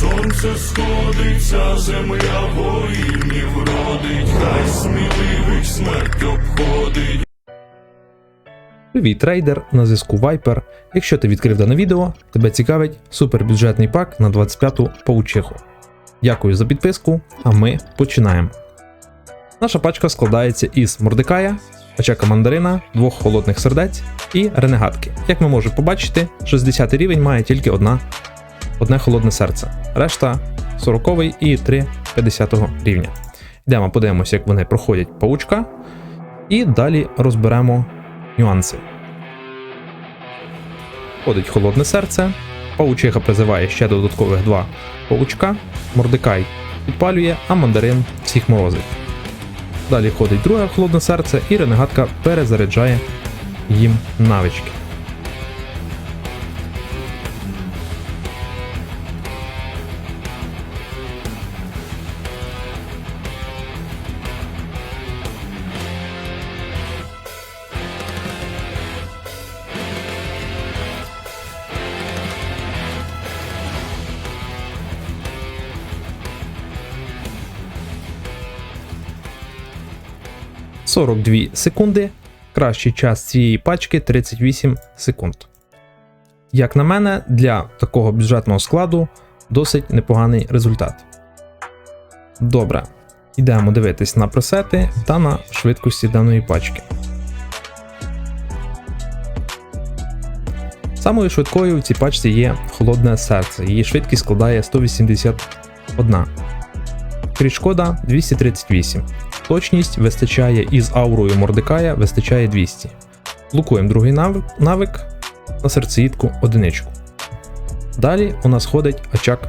сонце сходиться, земля воїнів родить, хай сміливих смерть обходить. Привіт, трейдер, на зв'язку Viper. Якщо ти відкрив дане відео, тебе цікавить супербюджетний пак на 25-ту паучиху. Дякую за підписку, а ми починаємо. Наша пачка складається із Мордекая, Очака Мандарина, двох холодних сердець і ренегатки. Як ми можемо побачити, 60 рівень має тільки одна, одне холодне серце. Решта 40 і 3 50 рівня. Йдемо, подивимося, як вони проходять паучка, і далі розберемо нюанси. Ходить холодне серце. Паучиха призиває ще додаткових два паучка. Мордекай підпалює, а мандарин всіх морозить. Далі ходить друге холодне серце, і ренегатка перезаряджає їм навички. – 42 секунди. Кращий час цієї пачки 38 секунд. Як на мене, для такого бюджетного складу досить непоганий результат. Добре. Йдемо дивитись на пресети та на швидкості даної пачки. Самою швидкою в цій пачці є холодне серце. Її швидкість складає 181. Крішкода 238. Точність вистачає із аурою Мордекая, вистачає 200. Блокуємо другий навик, на серцеїдку одиничку. Далі у нас ходить Ачак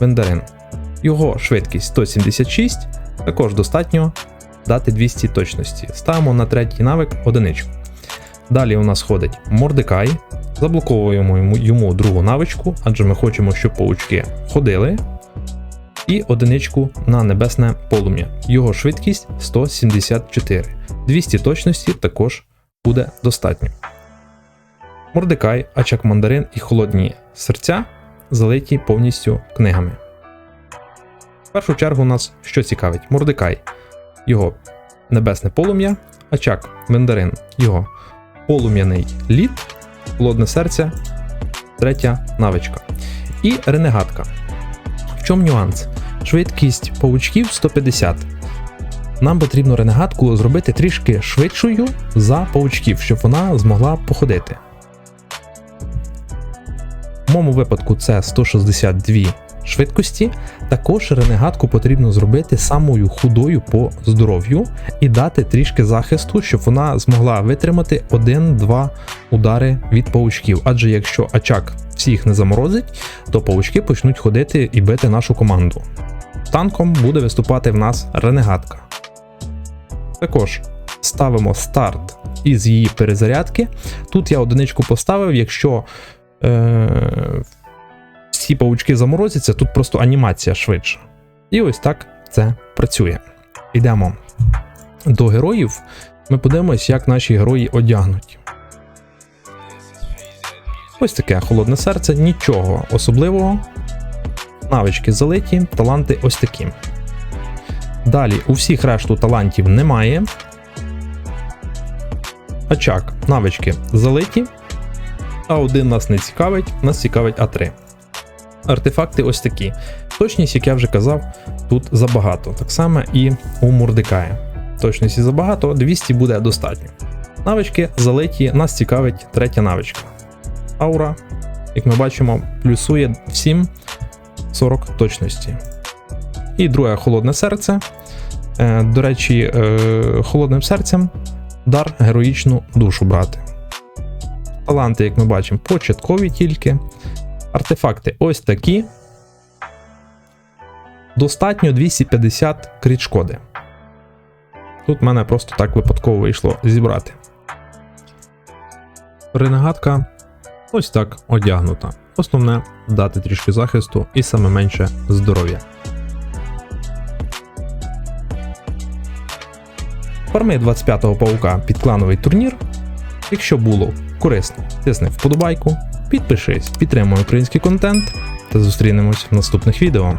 Вендарин. Його швидкість 176, також достатньо дати 200 точності. Ставимо на третій навик одиничку. Далі у нас ходить Мордекай. Заблоковуємо йому другу навичку, адже ми хочемо, щоб паучки ходили. І одиничку на небесне полум'я. Його швидкість 174. 200 точності також буде достатньо. Мордекай, Ачак Мандарин і холодні серця залиті повністю книгами. В першу чергу нас що цікавить? Мордекай, його небесне полум'я, Ачак Мандарин, його полум'яний лід, холодне серце, третя навичка. І ренегатка. В чому нюанс? Швидкість паучків 150. Нам потрібно ренегатку зробити трішки швидшою за паучків, щоб вона змогла походити. В моєму випадку це 162 швидкості. Також ренегатку потрібно зробити самою худою по здоров'ю і дати трішки захисту, щоб вона змогла витримати 1-2 удари від паучків. Адже якщо Ачак всіх не заморозить, то паучки почнуть ходити і бити нашу команду. Танком буде виступати в нас ренегатка. Також ставимо старт із її перезарядки. Тут я одиничку поставив, якщо е, всі паучки заморозяться, тут просто анімація швидша. І ось так це працює. Йдемо до героїв. Ми подивимось, як наші герої одягнуті. Ось таке холодне серце, нічого особливого. Навички залиті, таланти ось такі. Далі у всіх решту талантів немає. Очак, навички залиті. А один нас не цікавить, нас цікавить А3. Артефакти ось такі. Точність, як я вже казав, тут забагато. Так само і у Мурдикая. Точності забагато, 200 буде достатньо. Навички залиті, нас цікавить третя навичка. Аура, як ми бачимо, плюсує всім 40 точності. І друге холодне серце. Е, До речі, е, холодним серцем дар героїчну душу брати. Таланти, як ми бачимо, початкові тільки. Артефакти ось такі. Достатньо 250 крит шкоди. Тут в мене просто так випадково вийшло зібрати. Ренегатка ось так одягнута. Основне дати трішки захисту і саме менше здоров'я. Форми 25-го паука під клановий турнір. Якщо було корисно, тисни вподобайку, підпишись, підтримуй український контент. та зустрінемось в наступних відео.